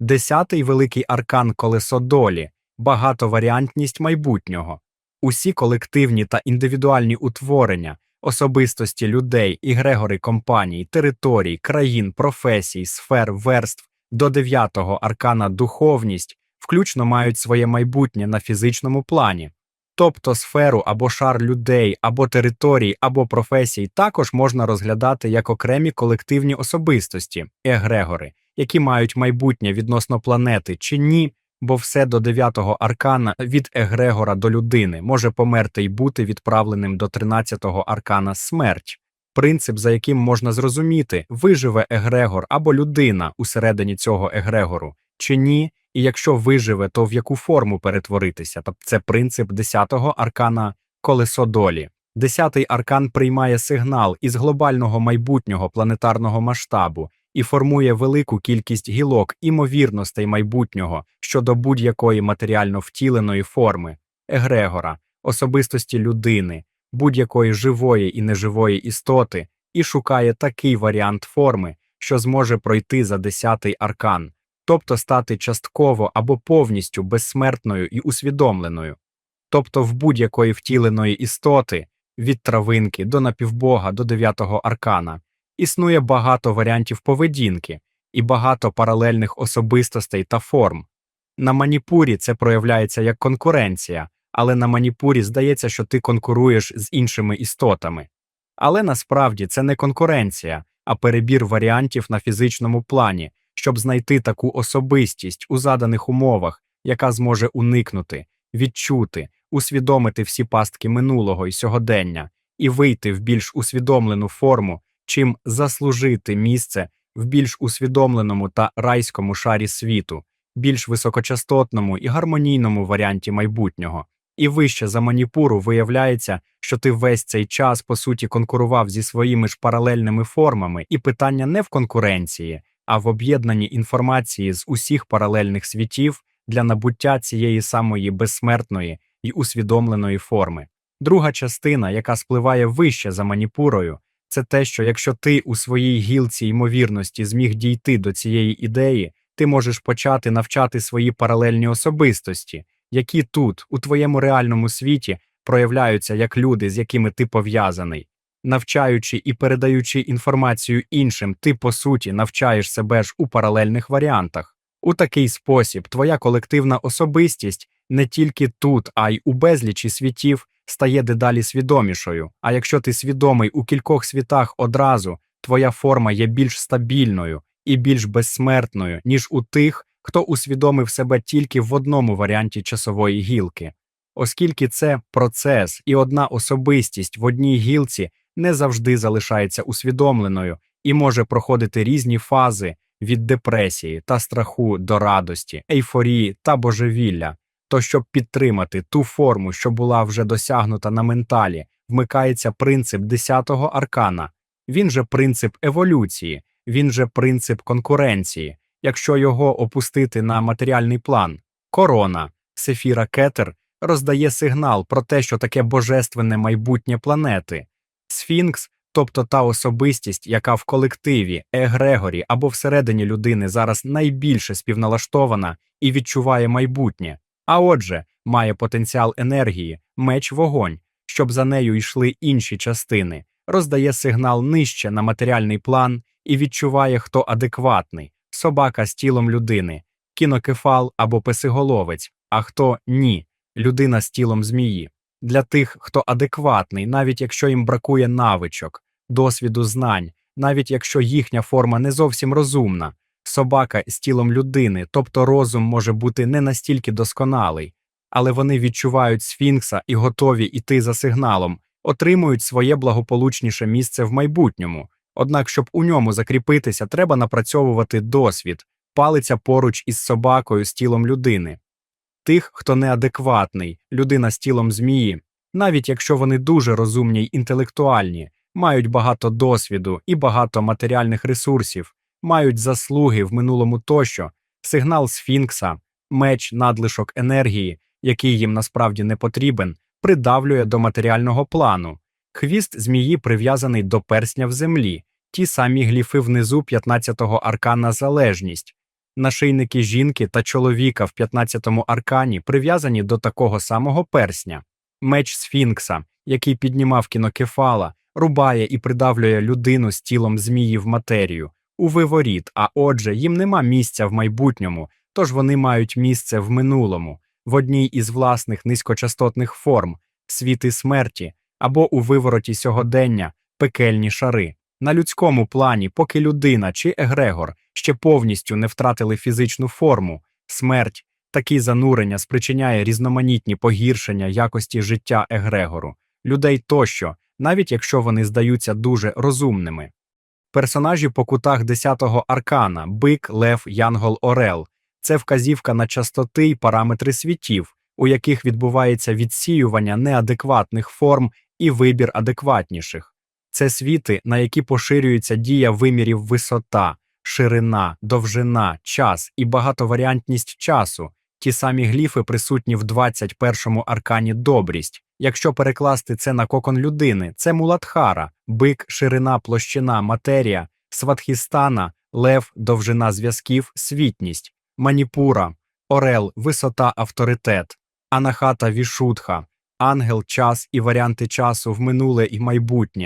Десятий великий аркан колесо долі, багатоваріантність майбутнього. Усі колективні та індивідуальні утворення, особистості людей, ігрегори компаній, територій, країн, професій, сфер, верств до дев'ятого аркана духовність включно мають своє майбутнє на фізичному плані. Тобто сферу або шар людей, або територій, або професій також можна розглядати як окремі колективні особистості, егрегори, які мають майбутнє відносно планети чи ні, бо все до дев'ятого аркана від егрегора до людини може померти й бути відправленим до тринадцятого аркана смерть. Принцип, за яким можна зрозуміти, виживе егрегор або людина усередині цього егрегору, чи ні, і якщо виживе, то в яку форму перетворитися? Тобто це принцип десятого аркана колесо долі. Десятий аркан приймає сигнал із глобального майбутнього планетарного масштабу і формує велику кількість гілок імовірностей майбутнього щодо будь-якої матеріально втіленої форми, егрегора, особистості людини, будь-якої живої і неживої істоти, і шукає такий варіант форми, що зможе пройти за десятий аркан, тобто стати частково або повністю безсмертною і усвідомленою, тобто в будь-якої втіленої істоти, від травинки до напівбога до дев'ятого аркана, існує багато варіантів поведінки і багато паралельних особистостей та форм. На маніпурі це проявляється як конкуренція, але на маніпурі здається, що ти конкуруєш з іншими істотами. Але насправді це не конкуренція, а перебір варіантів на фізичному плані, щоб знайти таку особистість у заданих умовах, яка зможе уникнути, відчути, усвідомити всі пастки минулого і сьогодення, і вийти в більш усвідомлену форму, чим заслужити місце в більш усвідомленому та райському шарі світу, більш високочастотному і гармонійному варіанті майбутнього. І вище за маніпуру виявляється, що ти весь цей час по суті конкурував зі своїми ж паралельними формами, і питання не в конкуренції, а в об'єднанні інформації з усіх паралельних світів для набуття цієї самої безсмертної і усвідомленої форми. Друга частина, яка спливає вище за маніпурою, це те, що якщо ти у своїй гілці ймовірності зміг дійти до цієї ідеї, ти можеш почати навчати свої паралельні особистості, які тут, у твоєму реальному світі, проявляються як люди, з якими ти пов'язаний. Навчаючи і передаючи інформацію іншим, ти по суті навчаєш себе ж у паралельних варіантах. У такий спосіб твоя колективна особистість не тільки тут, а й у безлічі світів стає дедалі свідомішою. А якщо ти свідомий у кількох світах одразу, твоя форма є більш стабільною і більш безсмертною, ніж у тих, хто усвідомив себе тільки в одному варіанті часової гілки. Оскільки це процес і одна особистість в одній гілці не завжди залишається усвідомленою і може проходити різні фази від депресії та страху до радості, ейфорії та божевілля, то щоб підтримати ту форму, що була вже досягнута на менталі, вмикається принцип 10-го аркана, він же принцип еволюції, він же принцип конкуренції. Якщо його опустити на матеріальний план, корона, Сефіра Кетер роздає сигнал про те, що таке божественне майбутнє планети, Сфінкс, тобто та особистість, яка в колективі, егрегорі або всередині людини зараз найбільше співналаштована і відчуває майбутнє, а отже, має потенціал енергії, меч вогонь, щоб за нею йшли інші частини, роздає сигнал нижче на матеріальний план і відчуває, хто адекватний собака з тілом людини, кінокефал або песиголовець, а хто ні, людина з тілом змії. Для тих, хто адекватний, навіть якщо їм бракує навичок, досвіду знань, навіть якщо їхня форма не зовсім розумна, собака з тілом людини, тобто розум може бути не настільки досконалий, але вони відчувають сфінкса і готові йти за сигналом, отримують своє благополучніше місце в майбутньому. Однак, щоб у ньому закріпитися, треба напрацьовувати досвід, палиця поруч із собакою з тілом людини. Тих, хто неадекватний, людина з тілом змії, навіть якщо вони дуже розумні й інтелектуальні, мають багато досвіду і багато матеріальних ресурсів, мають заслуги в минулому тощо, сигнал сфінкса, меч надлишок енергії, який їм насправді не потрібен, придавлює до матеріального плану. Хвіст змії прив'язаний до персня в землі, ті самі гліфи внизу 15-го аркана залежність. Нашийники жінки та чоловіка в 15-му аркані прив'язані до такого самого персня. Меч Сфінкса, який піднімав кінокефала, рубає і придавлює людину з тілом змії в матерію, у виворіт, а отже, їм нема місця в майбутньому, тож вони мають місце в минулому, в одній із власних низькочастотних форм, світи смерті, або у вивороті сьогодення, пекельні шари. На людському плані, поки людина чи егрегор ще повністю не втратили фізичну форму, смерть, такі занурення спричиняє різноманітні погіршення якості життя егрегору, людей тощо, навіть якщо вони здаються дуже розумними. Персонажі по кутах 10-го аркана Бик, Лев, Янгол, Орел це вказівка на частоти й параметри світів, у яких відбувається відсіювання неадекватних форм і вибір адекватніших. Це світи, на які поширюється дія вимірів висота, ширина, довжина, час і багатоваріантність часу. Ті самі гліфи присутні в 21-му аркані добрість. Якщо перекласти це на кокон людини, це муладхара, бик, ширина, площина, матерія, сватхістана, лев, довжина зв'язків, світність, маніпура, орел, висота, авторитет, анахата вішутха, ангел, час і варіанти часу в минуле і майбутнє,